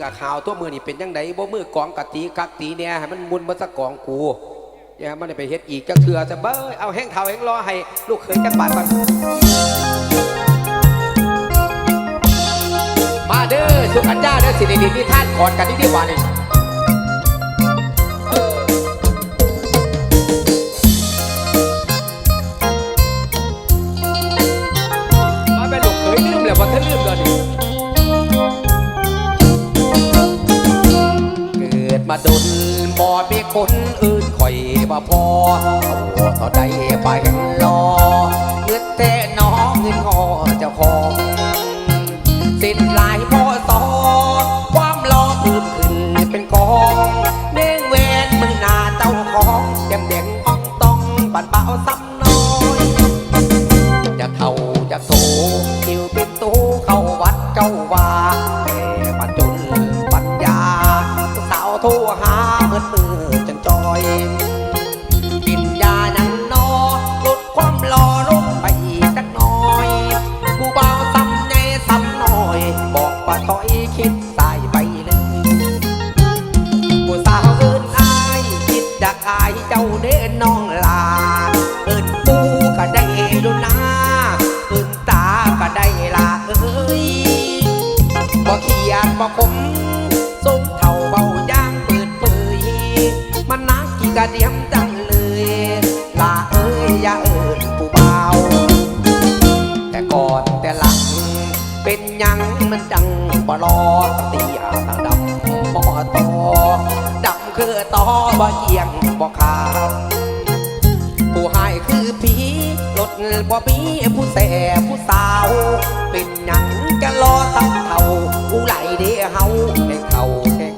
กับข่าวตัวมือนี่เป็นยังไงบ่มือกองกะตีกักตีเนี่ยให้มันมุนมาสักกองกูอย่ามันได้ไปเฮ็ดอีกจักเถื่อจะเบ้ยเอาแห้งเท้าแห้งรอให้ลูกเขยจักบาทกันมาเด้อสุกัญญาเด้อสิริลินที่ท่านกอดกันดีๆว่านี่ มาดนบ่มีคนอื่นคอยว่าพอเอาเท่าใดไปรอาเด้น้องลาเอินปูก็ได้ดูนะเอินตาก็ได้ละเอ้ยบ่เขียดบ่คมสมเท่าเบาย่างเปิดเผยมันนักกี่กระเดียมจังเลย ลาเอ้ยอย่าเอินผู้เบาแต่ก่อนแต่หลัง เป็นยังมันดังบ่รอติอาทางดำบ่ตอดำคือตอบ่เอียง แสผู้สาว เป็นหยังจะรอตั้งเท่าผู้ไหลเดียเฮาให้เขาแข่ง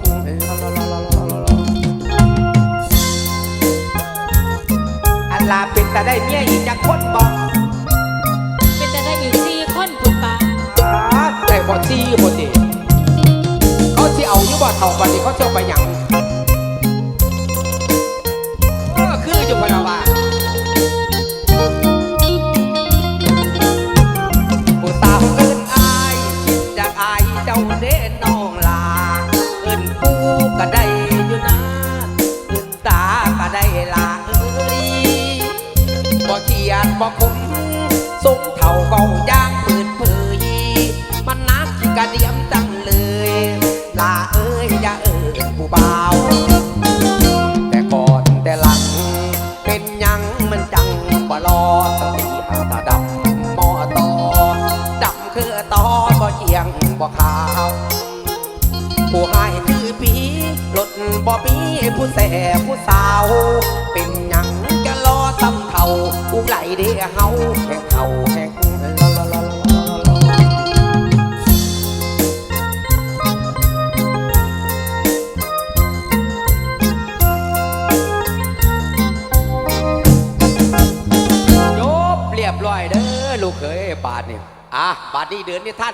อันลาเป็นแต่ได้เมียอีกจากคนบอกเป็นจะได้อีกสี่คนคุณป้าแต่บอจี้บนดีเขาที่เอาอยู่บ่เท่าบันนี้เขาเที่ยวไปหยังเออคืออยู่พะนาวา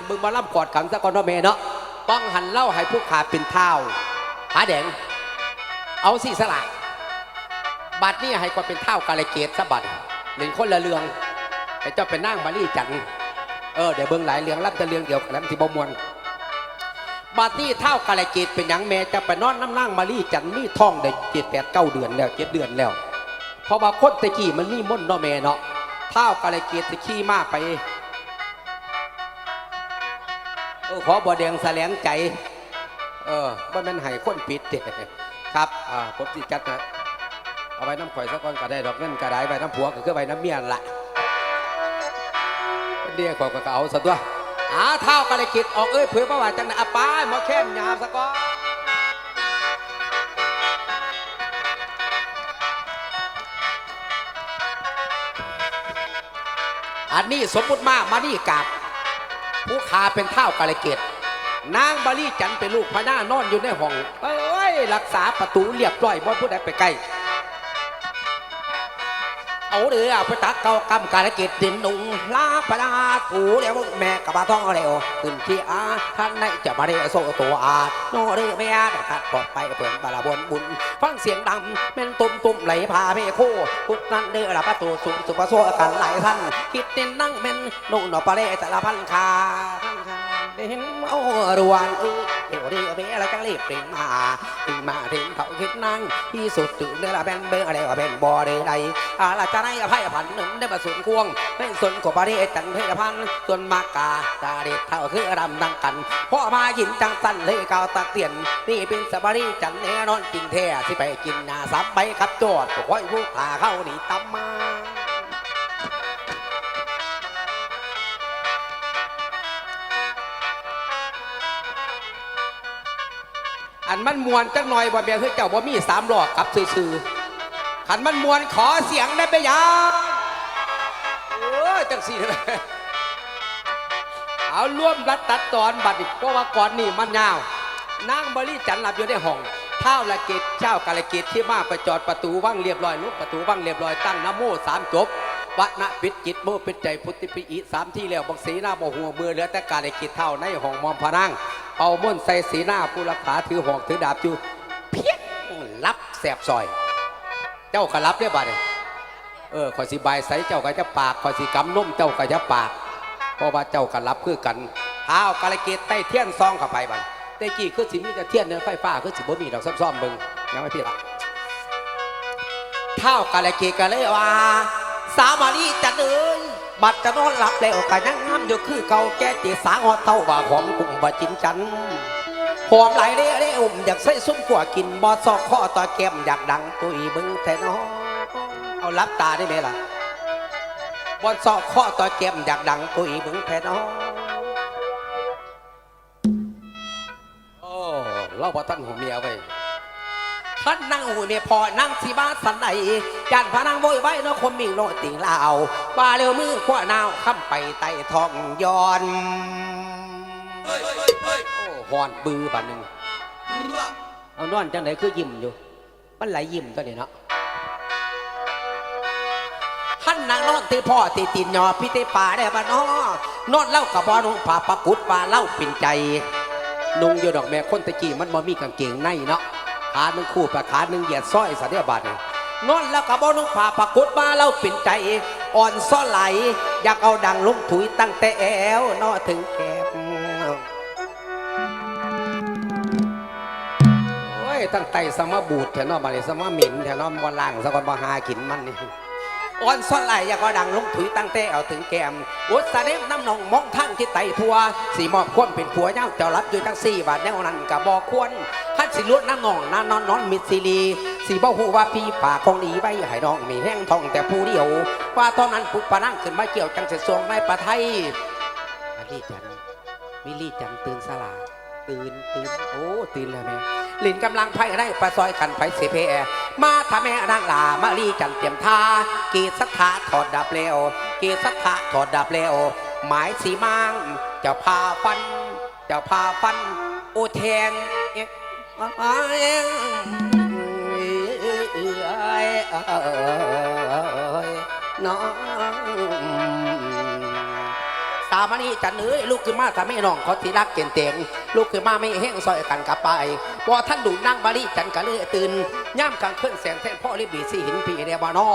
เดือนนี้ท่านมึงมาล่ำกอดกันสักก่อนเนาะแม่เนาะต้องหันเล่าให้ผู้ขาเป็นเท้าหาแดง เอาสิสละบัตรนี่ให้ก่อนเป็นเท้ากาลเกตสะบัดหนึ่งคนละเรืองไอ้เจ้าเป็นนั่งบาลีจันเออเดี๋ยวเบิ่งหลายเรืองรับแต่เรืองเดียวแล้วที่บ่มวนบัตรนี่เท้ากาลเกตเป็นหยังแม่จะไปนอนน้ำนั่งมาลี่จันมีท้องได้เจ็ดแปดเก้าเดือนแล้วเจ็ดเดือนแล้วเพราะว่าคนตะกี้มันมีม่นเนาะแม่เนาะเท้ากาลเกตตะขี้มากไป เออขอบ่แดงแสลงใจ เออว่ามันให้คนปิดเด้ครับ อ่าผมสิจัดนะเอาไว้น้ำข่อยสักก้อนก็ได้ดอกเงินก็ได้ไว้น้ำผัวก็คือไว้น้ำเมียนั่นละเดียข่อยก็เอาซะตัวอาเท้ากระกิดออกเอ้ยเผื่อประวัติจังนะอะไป้ายหมอเข้มยามสักก้อนอันนี้สมมุติมามานี่กับ ผู้ขาเป็นเท้ากาลเกตนางบาลีจันทร์เป็นลูกพญานอนอยู่ในห้อง เอ้ย รักษาประตูเรียบร้อยบ่ผู้ใดไปใกล้ เอาเดือไปตักเกากำการเกตดินนุงลาปลาถูเดี๋ยวแม่กับปลาท้องเร็วขึ้นที่อาท่านในจะมาเรียโซตัวอาดโนเรือแม่ตัดปลอดไปเปิดบาลาบนบุญ ฟังเสียงดำแม่นตุ่มตุ่มไหลพาเพโคพุทนั่นเดือละประตูสุสุปโซกันหลายท่านคิดเน้นนั่งแม่นนุ่นอปลาเรสารพันคาเห็นเอารวนเอว เรียวเบแล้วจังรีบเปล่งมาถึงมาถึงเขาคิดนั่งที่สุดถึงเนื้อละแบนเบออะไรว่าเป็นบ่อใดอาละจะได้อภัยผันหนึ่งได้มาสุนควงไม่ส่วนกบริเอจันเพศพันส่วนมากาตาเด็ดเท่าคือรำดังกันพ่อมายินจังสันเลยกาวตักเตียนนี่เป็นสบารีจันแน่นอนจริงแท้ที่ไปกินนาซับใบขับจอดก็ค่อยผู้ตาเข้าหนีตำมา อันมันมวนจังหน่อยบ่แม่นคือเจ้าบ่มีสามหลอกกับซื่อๆขันมันมวนขอเสียงได้ไปยังเออจังสี่เลยเอาร่วมรัดตัดตอนบัดนี้เพราะว่าก่อนนี่มันยาวนางบริจันหลับอยู่ในห้องเท้าละเกตเจ้ากาลเกตที่มาไปจอดประตูว่างเรียบร้อยลุกประตูว่างเรียบร้อยตั้งนโมสามจบวะนะปิดจิตโมปิดใจพุทธิปิอิสามที่แล้วบังสีหน้าบ่หัวมือเหลือแต่กาลเกตเท่าในห้องมอมพนัง เอาม่นใส่สีหน้าผู้รักษาถือหอกถือดาบอยู่เพี้ยงรับแสบซอย เจ้าก็รับเรียบร้อยเออขอสิบายใส่เจ้าก็จะปากขอสิกำนุ่มเจ้าก็จะปากเพราะว่าเจ้าก็รับคือกันเท้ากาลเกตใต้เทียนซองเข้าไปบันแต่กี้คือสิมีแต่เทียนเนื้อไฟฟ้าคือสิบ่มีดอกซ่อมๆเบิ่งยังไม่พี่ละเท้ากาลเกตก็เลยว่า สามารีจะเดิน บัดจะนอนหลับแล้วก็ยังงามอยู่คือเก่าแก่ตีสาหอเท่าว่าหอมกุ้งบะจินจันหอมไหลเร่เร่อุ่มอยากใส่ซุ้มกว่ากินบอซอกข้อต่อแก้มอยากดังตุยบึงแต่น้องเอารับตาได้ไหมล่ะบอซอกข้อต่อแก้มอยากดังตุยบึงแต่น้องโอ้เล่าพอท่านหัวเมียไว้ ท่านนั่งหูเนี่ยพอนั่งสีบ้าสันใดจานพานังโวยไว้นคมมิ่งโนติงลาวว่าเร็วมือขว้านาวข้ามไปไต่ทองย้อนโอ้หอนบือบันหนึ่งเอานอนจังไหนคือยิ้มอยู่ มันไหลยิ้มตัวนี้เนาะท่านนางนอนตีพ่อตีตีนยอพี่ตีป่าได้บ้านอ้อนอนเล่ากับบอนุ่งผ่าปะกุดป่าเล่าปิ่นใจ นุ่งอยู่ดอกแม่คนตะกี้มันบ่มีกางเกงในเนาะ ขาหนึ่งคู่ปะขาหนึ่งเหยียดสร้อยสันเดียบาทนี่นอนแล้วกับ่นุ่งผ้าปะกุดมาเล่าปิ่นใจ อ่อนซ้อไหล อยากเอาดังลุกถุยตั้งแต่แอวนอถึงแก้มโอ้ยตั้งแต่สมบูรณ์แถวนอบาลีสมหมินแถวนอบวันล่างสะกอนบหากินมันนี่ อ่อนซ้อนไหลอยากเอาดังลุกถุยตั้งแต่เอาถึงแก้มอุดสะเนมน้ำนองมองทั้งที่ไตทัวสีมอบควรเป็นผัวเจ้าเจ้ารับอยู่ทั้งสี่บาทแนวนั้นกับบอควรขันสิลวดน้ำนองนานนอนนอนมิดซีรีสีบ่หูว่าพี่ป่าของดีไว้ให้น้องมีแห้งทองแต่ผู้เดียว ว่าตอนนั้นปุกปะนั่งขึ้นมาเกี่ยวจังเสสวงในประไทยอาลีจันทร์วิลลี่จันตื่นสลาตื่นตื่นโอ้ตื่นแล้วแม่ ลินกำลังไพ่ได้ปลาซอยกันไผ่เสเพแอมาทำแม่นางลามาลีจันเตรียมท่ากีสัทธาถอดดับเร็วกีสัทธาถอดดับเร็วหมายสีมังจะพาฟันจะพาฟันโอแทงเอ๊ะอ้ยน้อง มานี่จันเอ้ยลูกขึ้นมาถ้าไม่น้องเขาทีรักเก่งเต็งลูกขึ้นมาไม่แห้งซอยกันกลับไปพอท่านดูนั่งบาลีจันก็เลยตื่นย่ำกลางคืนแสงแท่นพ่อรีบีสีหินปีเดียบานอ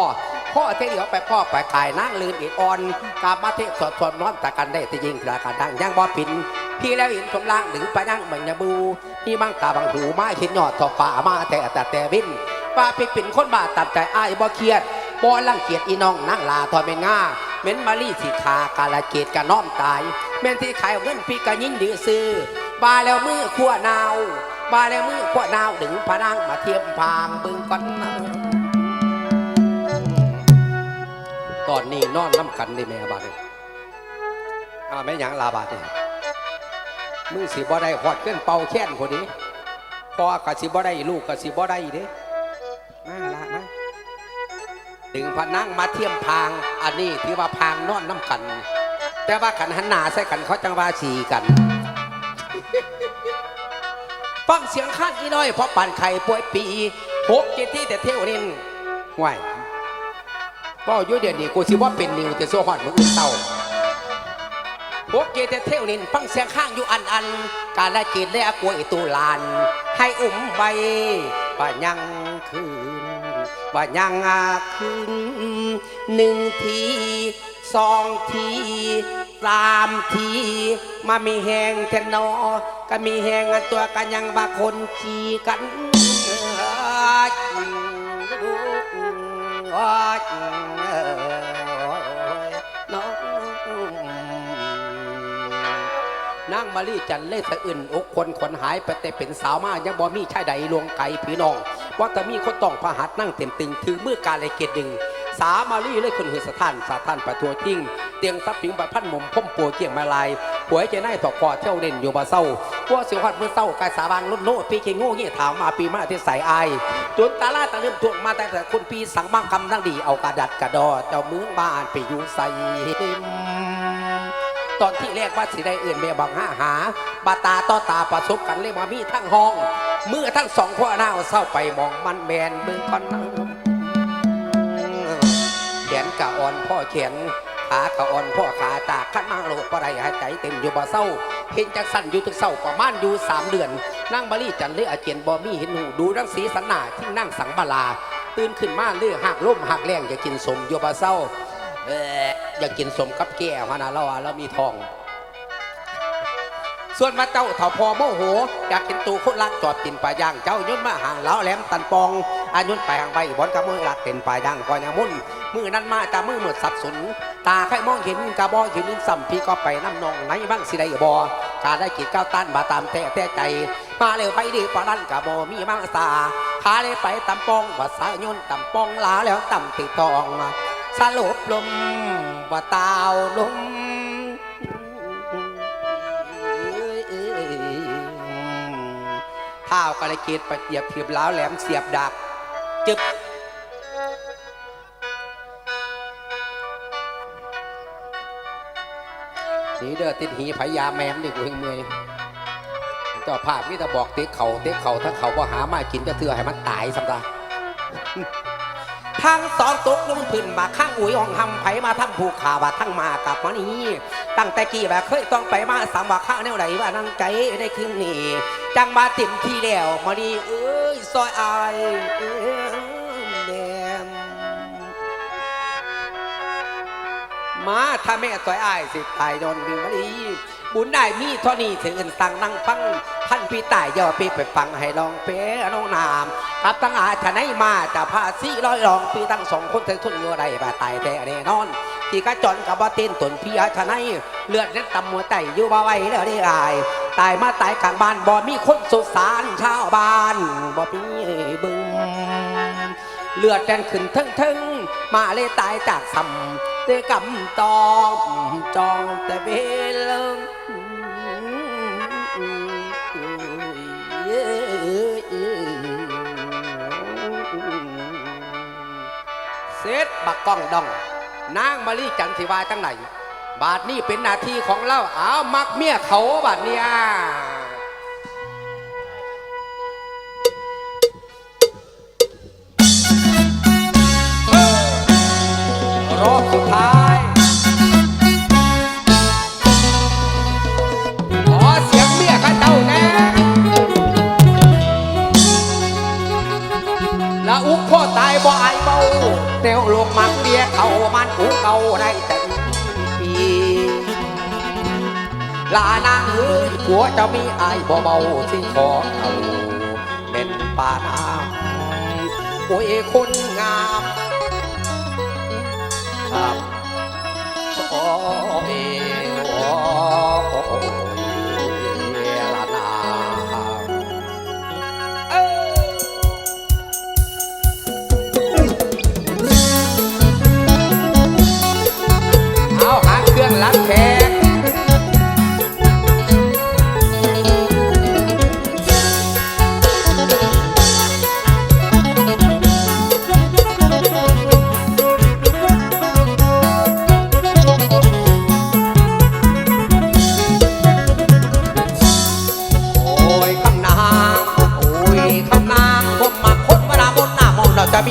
พ่อเที่ยวไปพ่อไปขายนั่งลืมอีกอ่อนกามาเทศสดสดน้อมตะกันได้แต่ยิงกระกันดังย่างบ่อปินพี่แล้วเห็นสมล่างหรือไปนั่งเหมือนยาบูพี่บังตาบังหูมาเห็นยอดทอฝ่ามาแต่แต่แต่วินว่าพี่เป็นคนบ้าตัดใจอ้ายบ่เครียดบ่รังเกียจอีน้องนั่งลาทอเป็นง่า เม้นมาลี่สิขากาลเกตกะน้อมตายแม่นที่ขายเงินพี่กะยินดีซื้อบาแล้วมือขั้วนาวบาแล้วมือขั้วนาวดึงพนังมาเทียมพางบึงก่อนนะตอนนี้นอนน้ำกันได้แม่บาดนี่อาแม่หยังลาบาดนี่มึงสิบ่ได้หอดเกินเป่าแค้นคนนี้พอกะสิบ่ได้ลูกกะสิบ่ได้เด้ ดึงพนังมาเทียมพาง อันนี้ที่ว่าพางนอนน้ำกัน แต่ว่าขันหันหนาใส่กันเขาจังว่าสีกันฟังเสียงข้านอีน้อยเพราะปั่นไข่ป่วยปีหกเจดที่แต่เที่ยวนินห่วยก็อยุ่เดี๋ยวนี้กูสิว่าเป็นนิวแต่โซ่หอดมึงอื่นเต่าพวกเกแต่เที่ยวนินฟังเสียงข้างอยู่อันอัน การละเกตและกวยตูลาน ให้อุ้มใบว่ายังคืน ว่ายังอาคืนหนึ่งทีสองทีสามที มามีแหงแทนนอก็มีแหงอันตัวกันยังบาคนจีกันน้องนางมารีจันเล่สะอื่นอกคนขนหายไปแต่เป็นสาวมากยังบ่มีชายใดลวงไก่พี่น้อง ว่าแต่มีคนต้องพหัตถ์นั่งเต็มติงถือมือกาเลยเกตดึง สามารีเลยคนหือสถานสาท่านประทัวทิ้งเตียงทรัพย์ผิงประพันหมุมพ่มปัวเกี่ยงมาลายหัวใจน่ายตอกคอเที่ยวเด่นอยู่บ่เศร้าพัวเสียวหัดเมื่อเศร้ากายสาบางลุ่นโน่ปีเกงโง่เงี้ยถามมาปีมาที่ใส่อายจนตาลาตะเริ่มทวงมาแต่แต่คนปีสังบ้างคำทั้งดีเอากระดัดกระดอเจ้ามืองบ้านไปอยู่ใส่ตอนที่แรกว่าสิได้เอื่นเมียบังหาหาบาตาต่อตาประสบกันเลยมามีทั้งห้อง มื่อทั้งสองพ่อหน้าเศร้าไปมองมันแมนมือคอนนั่งแขนกะอ่อนพ่อแขนขากะอ่อนพ่อขาตาขั้นมาโลดปะไรหายใจเต็มอยู่บ่เศร้า เห็นจักสั่นอยู่ทุกเศร้าประมาณอยู่สามเดือน นั่งบรีจันเลยอาเจียนบอมีเห็นหูดูรังสีสันหนาที่นั่งสังบาลา ตื่นขึ้นมาเลือหักล่มหักแรงจะกินสมอยู่บ่เศร้าอยากกินสมกับแก้วฮะนะเราว่าเรามีทอง ส่วนมาเจ้าเถ่าพอโมโหอยากกินตูคนรักจอดตินป่าย่างเจ้ายุ่นมาห่างเล้าแหลมตันปองอายุนไปห่างใบบอนกับมือลักเต็นป่าย่างก่อนยางมุ่นมือนั้นมาตามือหมดสับสนตาใครมองเห็นกะบอเห็นสัมพี่ก็ไปน้ำนองไหนบ้างสิได้บอกาได้กินก้าวตันมาตามแต่แต่ใจ มาเร็วไปดีปานันกะบอมีมังสาขาเลยไปตำปองว่าสายยนตำปองลาแล้วตำติดทองสลบลมว่าตาวลม ข้าวกระเกตไปเทียบเทียบล้าวแหลมเสียบดักจึบสีเด้อติดหีพยาแมมดิกูเฮงเมอยเจ้าภาพนี่ถ้าบอกเต็กเขาเต็กเขาถ้าเขาว่หามากินจะเถื่อให้มันตายสำหรับทั้งสองตกลงพื้นมาข้างอุ๋ยห้องหำไผมาทำผูกขาว่าทั้งมากับมานี้ตั้งแต่กี่แบบเคยต้องไปมาสามว่าข้างแนวไหนว่านั่งใจได้คืนนี้ จังมาเต็มที่แล้วมาดีเอ้ยซอยอายเอ้ยแดมมาถ้าแม่ซอยอายสิตายโดนบิวมาดีบุญได้มีเท่านี้ถึงอื่นสั่งนั่งฟังพันพี่ตายย่อปีไปฟังให้ลองเป้น้องนามครับตั้งอาชนายมาจะพาซีร้อยรองปีตั้งสองคนเธอทุนอยู่ใดบาตายแต่แน่นอน ที่กระจรกับว่าเต้นตนพี่อาชนายเลือดเน็ดตำมัวไตอยู่บ่ไหวแล้วได้อาย ตายมาตายกลางบ้านบ่มีคนสุสานชาวบ้านบ่มีบึงเลือดแดนขึ้นทั้งทั้งมาเลยตายจากซ้ำเตกำตอมจองแต่เวลงเซตบักก้องดอง นางมารีจันทิวาจังไหน บาทนี้เป็นหน้าที่ของเราอ้าวมักเมียเขาบาทเนี่ย ลานางเอ้ยผัวเจะมีอายบ่เบาสิขอเอาเป็นป่าน้ำโอ้ยคนงามครับโอ้ยโอ้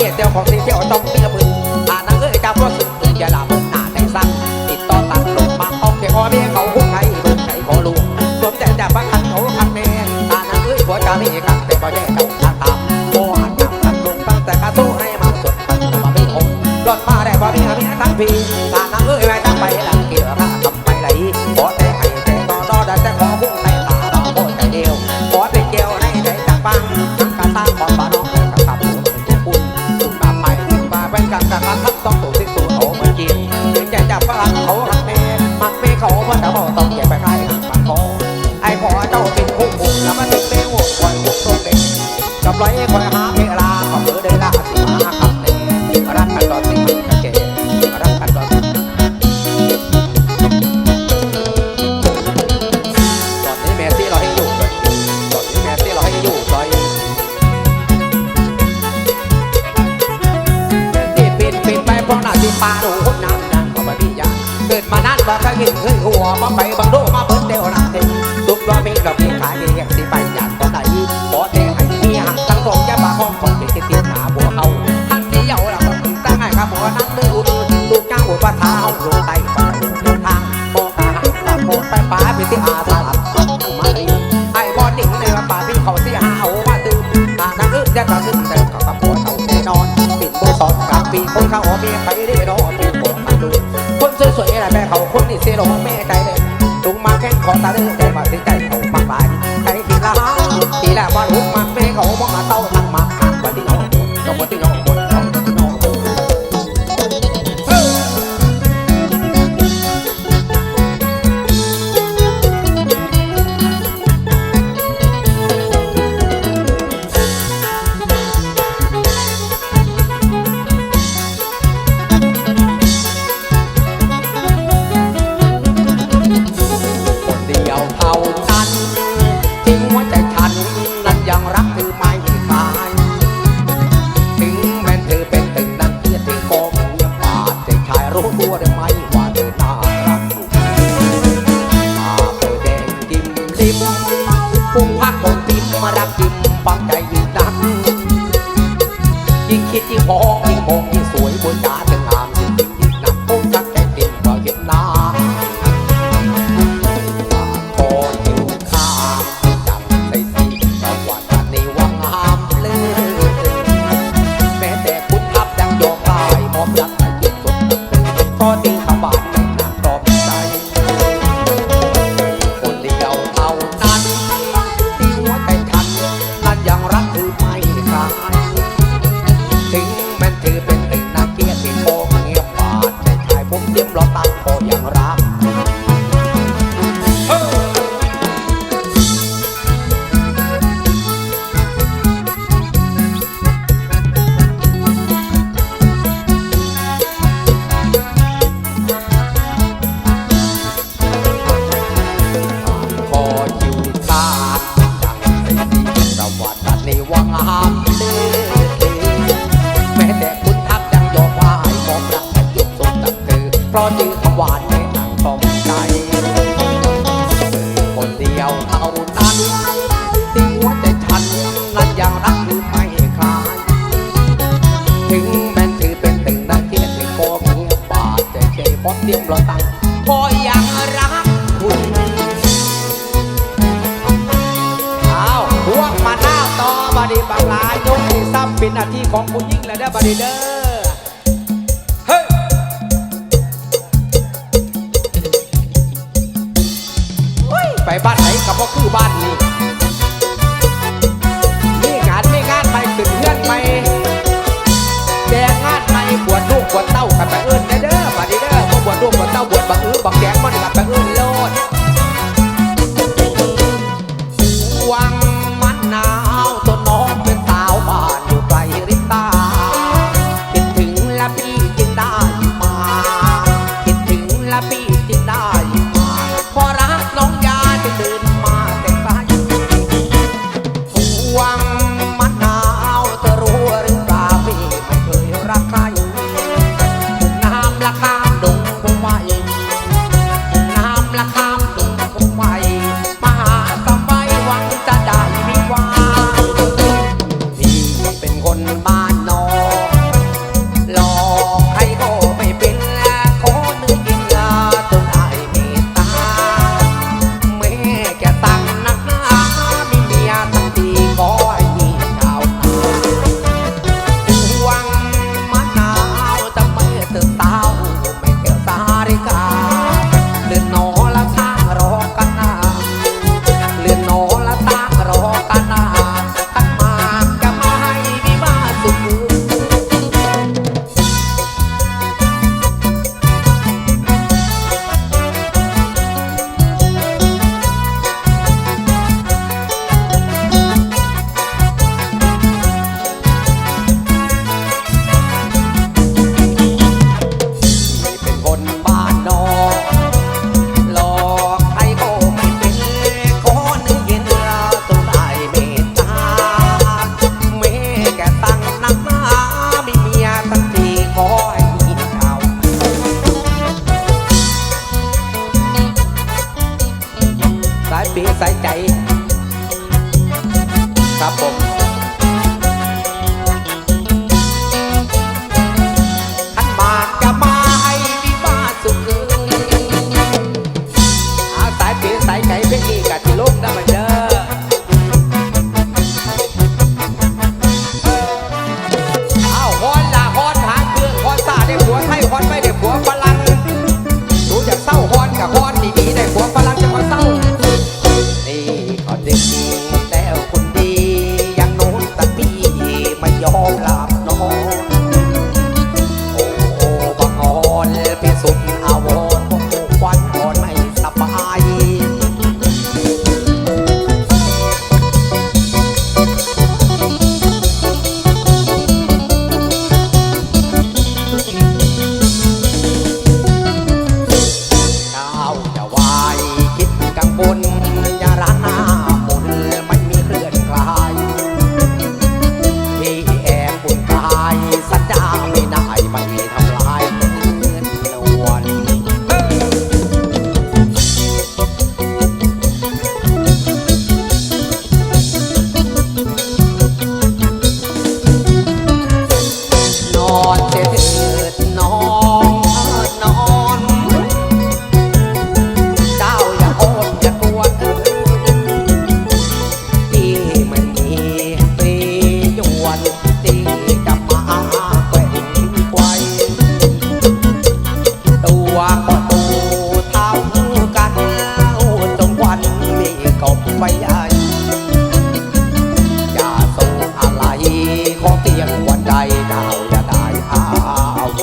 องเราจ ไว้คอยหา ข้าวมีใครได้รอตูบอกมาดูคนสวยๆนะแม่เขาคนนี่เสียรองแม่ใจเลยลุงมาแข่งขอตาเด้อแต่มาถึใจเขามากไปใครทีละทีละบ้านหุกมา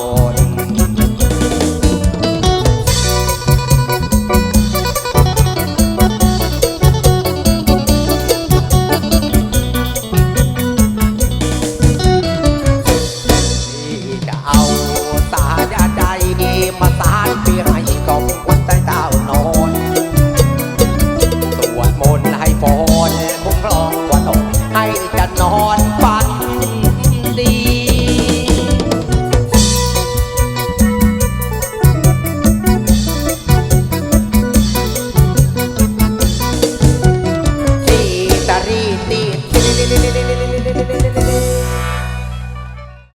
า